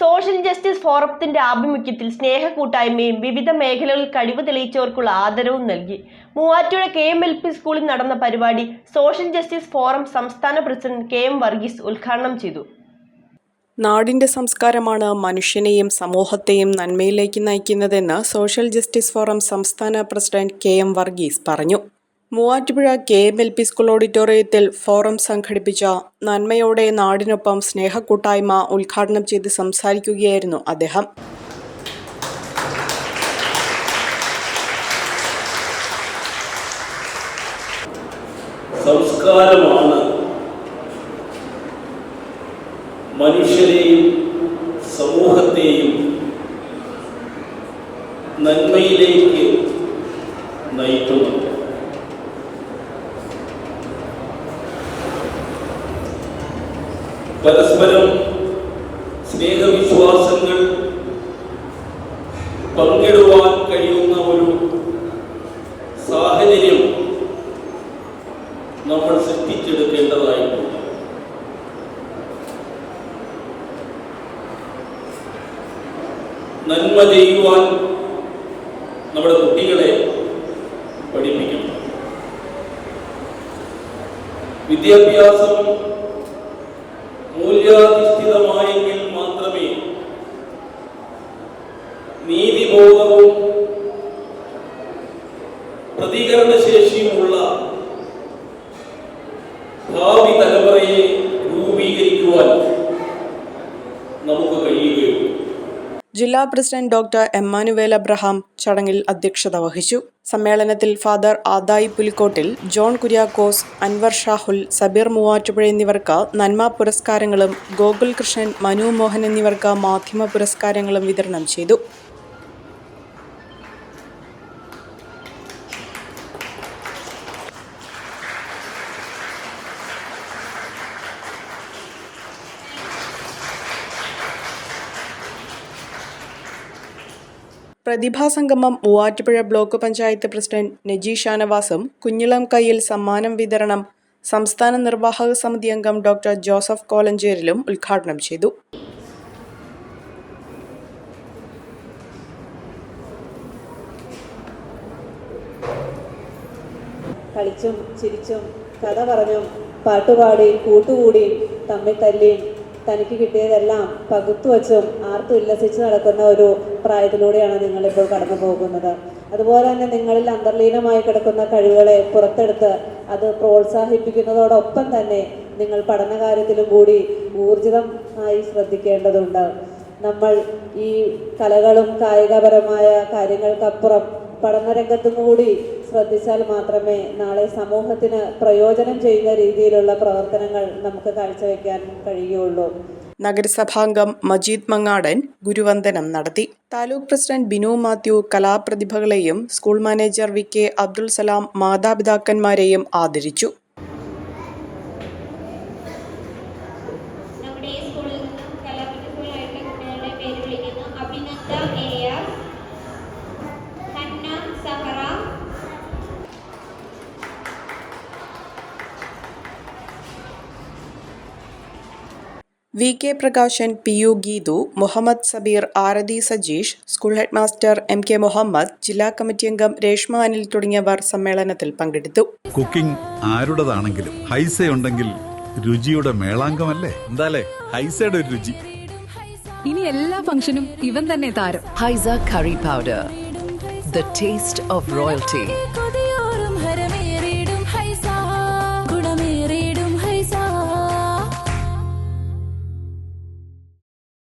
Social justice ഫോറത്തിന്റെ ആഭിമുഖ്യത്തിൽ സ്നേഹ കൂട്ടായ്മയും വിവിധ മേഖലകളിൽ കഴിവ് തെളിയിച്ചവർക്കുള്ള ആദരവും നൽകി. Muvattupuzha K M L P സ്കൂളിൽ നടന്ന പരിപാടി സോഷ്യൽ ജസ്റ്റിസ് ഫോറം സംസ്ഥാന പ്രസിഡന്റ് കെ എം വർഗീസ് ഉദ്ഘാടനം ചെയ്തു. നാടിന്റെ സംസ്കാരമാണ് മനുഷ്യനെയും സമൂഹത്തെയും നന്മയിലേക്ക് നയിക്കുന്നതെന്ന് സോഷ്യൽ ജസ്റ്റിസ് ഫോറം സംസ്ഥാന പ്രസിഡന്റ് കെ എം വർഗീസ് പറഞ്ഞു. Muvattupuzha K M L P school ഓഡിറ്റോറിയത്തിൽ ഫോറം സംഘടിപ്പിച്ച നന്മയോടെ നാടിനൊപ്പം സ്നേഹക്കൂട്ടായ്മ ഉദ്ഘാടനം ചെയ്ത് സംസാരിക്കുകയായിരുന്നു അദ്ദേഹം. സംസ്കാരമാണ് മനുഷ്യരെയും സമൂഹത്തെയും നന്മയിലേക്ക് നയിക്കുന്നത്. പരസ്പരം സ്നേഹവിശ്വാസങ്ങൾ പങ്കിടുവാൻ കഴിയുന്ന ഒരു സാഹചര്യം നമ്മൾ സൃഷ്ടിച്ചെടുക്കേണ്ടതായിട്ടുണ്ട്. നന്മ ചെയ്യുവാൻ നമ്മുടെ കുട്ടികളെ പഠിപ്പിക്കണം. വിദ്യാഭ്യാസം മൂല്യാധിഷ്ഠിതമായെങ്കിൽ മാത്രമേ നീതിബോധവും പ്രതികരണശേഷിയുമുള്ള ഭാവി തലമുറയെ രൂപീകരിക്കുവാൻ നമുക്ക് കഴിയുകയുള്ളൂ ജില്ലാ പ്രസിഡന്റ് ഡോക്ടർ എമ്മാനുവേൽ അബ്രഹാം ചടങ്ങിൽ അധ്യക്ഷത വഹിച്ചു. സമ്മേളനത്തിൽ ഫാദർ ആദായി പുലിക്കോട്ടിൽ ജോൺ കുര്യാക്കോസ് അൻവർ ഷാഹുൽ സബീർ മൂവാറ്റുപുഴ എന്നിവർക്ക് നന്മ പുരസ്കാരങ്ങളും ഗോകുൽ കൃഷ്ണൻ മനു മോഹൻ എന്നിവർക്ക് മാധ്യമ പുരസ്കാരങ്ങളും വിതരണം ചെയ്തു. പ്രതിഭാസംഗമം മൂവാറ്റുപുഴ ബ്ലോക്ക് പഞ്ചായത്ത് പ്രസിഡന്റ് നജി ഷാനവാസും കുഞ്ഞിളം കയ്യിൽ സമ്മാനം വിതരണം സംസ്ഥാന നിർവാഹക സമിതി അംഗം ഡോക്ടർ ജോസഫ് കോലഞ്ചേരിലും ഉദ്ഘാടനം ചെയ്തു. കളിച്ചും ചിരിച്ചും കഥ പറഞ്ഞും പാട്ടുപാടിയും കൂട്ടുകൂടിയും തമ്മിൽ തല്ലിയും തനിക്ക് കിട്ടിയതെല്ലാം പകുത്തു വച്ചും ആർത്തു ഉല്ലസിച്ച് നടക്കുന്ന ഒരു പ്രായത്തിലൂടെയാണ് നിങ്ങളിപ്പോൾ കടന്നു പോകുന്നത്. അതുപോലെ തന്നെ നിങ്ങളിൽ അന്തർലീനമായി കിടക്കുന്ന കഴിവുകളെ പുറത്തെടുത്ത് അത് പ്രോത്സാഹിപ്പിക്കുന്നതോടൊപ്പം തന്നെ നിങ്ങൾ പഠനകാര്യത്തിലും കൂടി ഊർജിതമായി ശ്രദ്ധിക്കേണ്ടതുണ്ട്. നമ്മൾ ഈ കലകളും കായികപരമായ കാര്യങ്ങൾക്കപ്പുറം പഠനരംഗത്തും കൂടി ശ്രദ്ധിച്ചാൽ മാത്രമേ നാളെ സമൂഹത്തിന് പ്രയോജനം ചെയ്യുന്ന രീതിയിലുള്ള പ്രവർത്തനങ്ങൾ നമുക്ക് കാഴ്ചവെക്കാൻ കഴിയുകയുള്ളൂ. നഗരസഭാംഗം മജീദ് മങ്ങാടൻ ഗുരുവന്ദനം നടത്തി. Taluk president Binu Mathew കലാപ്രതിഭകളെയും school manager V K Abdul Salam മാതാപിതാക്കന്മാരെയും ആദരിച്ചു. V K Prakashan P U Geethu Muhammad Sabeer Aarathi Sajeesh school head master M K Muhammad ജില്ലാ കമ്മിറ്റി അംഗം രേഷ്മ അനിൽ തുടങ്ങിയവർ സമ്മേളനത്തിൽ പങ്കെടുത്തു. കുക്കിംഗ് ആരുടേതാണെങ്കിലും ഹൈസ ഉണ്ടെങ്കിൽ രുചിയുടെ മേളാങ്കമല്ലേ? എന്താലേ? ഹൈസയുടെ ഒരു രുചി. ഇനി എല്ലാ ഫംഗ്ഷനും ഇവൻ തന്നെ താരം. Haisa curry powder the taste of royalty.